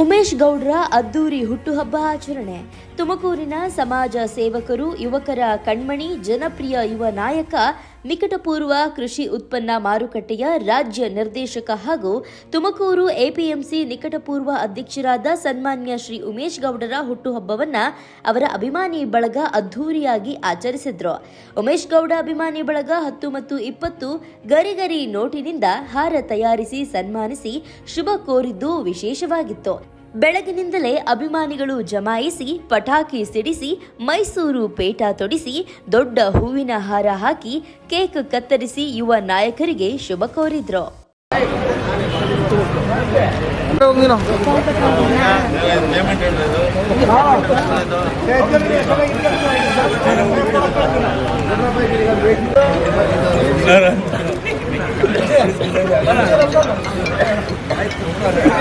ಉಮೇಶ್ ಗೌಡ್ರ ಅದ್ದೂರಿ ಹುಟ್ಟುಹಬ್ಬ ಆಚರಣೆ. ತುಮಕೂರಿನ ಸಮಾಜ ಸೇವಕರು, ಯುವಕರ ಕಣ್ಮಣಿ, ಜನಪ್ರಿಯ ಯುವ ನಾಯಕ, ನಿಕಟಪೂರ್ವ ಕೃಷಿ ಉತ್ಪನ್ನ ಮಾರುಕಟ್ಟೆಯ ರಾಜ್ಯ ನಿರ್ದೇಶಕ ಹಾಗೂ ತುಮಕೂರು ಎಪಿಎಂಸಿ ನಿಕಟಪೂರ್ವ ಅಧ್ಯಕ್ಷರಾದ ಸನ್ಮಾನ್ಯ ಶ್ರೀ ಉಮೇಶ್ ಗೌಡರ ಹುಟ್ಟುಹಬ್ಬವನ್ನ ಅವರ ಅಭಿಮಾನಿ ಬಳಗ ಅದ್ಧೂರಿಯಾಗಿ ಆಚರಿಸಿದ್ರು. ಉಮೇಶ್ ಗೌಡ ಅಭಿಮಾನಿ ಬಳಗ ಹತ್ತು ಮತ್ತು ಇಪ್ಪತ್ತು ಗರಿಗರಿ ನೋಟಿನಿಂದ ಹಾರ ತಯಾರಿಸಿ ಸನ್ಮಾನಿಸಿ ಶುಭ ಕೋರಿದ್ದು ವಿಶೇಷವಾಗಿತ್ತು. ಬೆಳಗಿನಿಂದಲೇ ಅಭಿಮಾನಿಗಳು ಜಮಾಯಿಸಿ, ಪಟಾಕಿ ಸಿಡಿಸಿ, ಮೈಸೂರು ಪೇಟ ತೊಡಿಸಿ, ದೊಡ್ಡ ಹೂವಿನ ಹಾರ ಹಾಕಿ, ಕೇಕ್ ಕತ್ತರಿಸಿ ಯುವ ನಾಯಕರಿಗೆ ಶುಭ ಕೋರಿದ್ರು.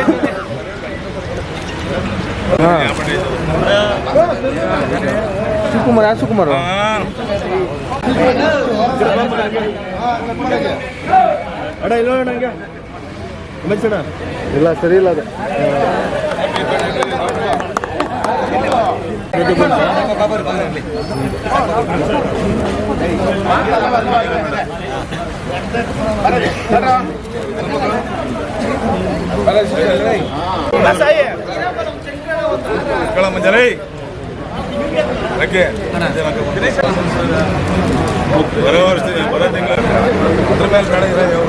ಸುಕುಮಾರ್ ಯಾವ ಸುಕುಮಾರ್ ಅಡ ಇಲ್ಲ ನಂಗೆ ಅಣ್ಣ ಇಲ್ಲ ಸರಿ ಇಲ್ಲ ಅದು ಕಳ ಮಂಜರೇ. ಓಕೆ ಬರೋ ವರ್ಷ ಬರೋ ತಿಂಗಳು ಅದ್ರ ಮೇಲೆ ಬೇಡ ಇರೋ?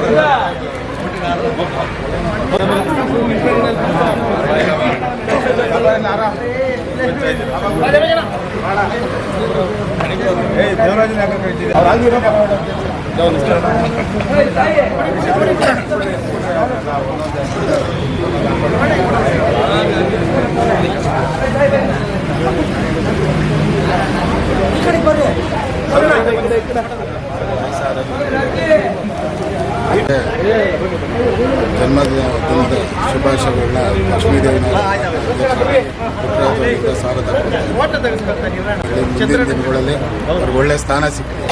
ಏಯ್ ದೇವರಾಜನ ಯಾಕೆ ಕರೀತಿದ್ದೆ? ಅವ್ರು ಆಗಿರೋ ಜನ್ಮದಿನದ ಶುಭಾಶಯಗಳನ್ನ ಲಕ್ಷ್ಮೀದೇವಿನ ಸಾರದ ಮುಂದಿನ ದಿನಗಳಲ್ಲಿ ಅವ್ರಿಗೆ ಒಳ್ಳೆ ಸ್ಥಾನ ಸಿಕ್ಕಲಿ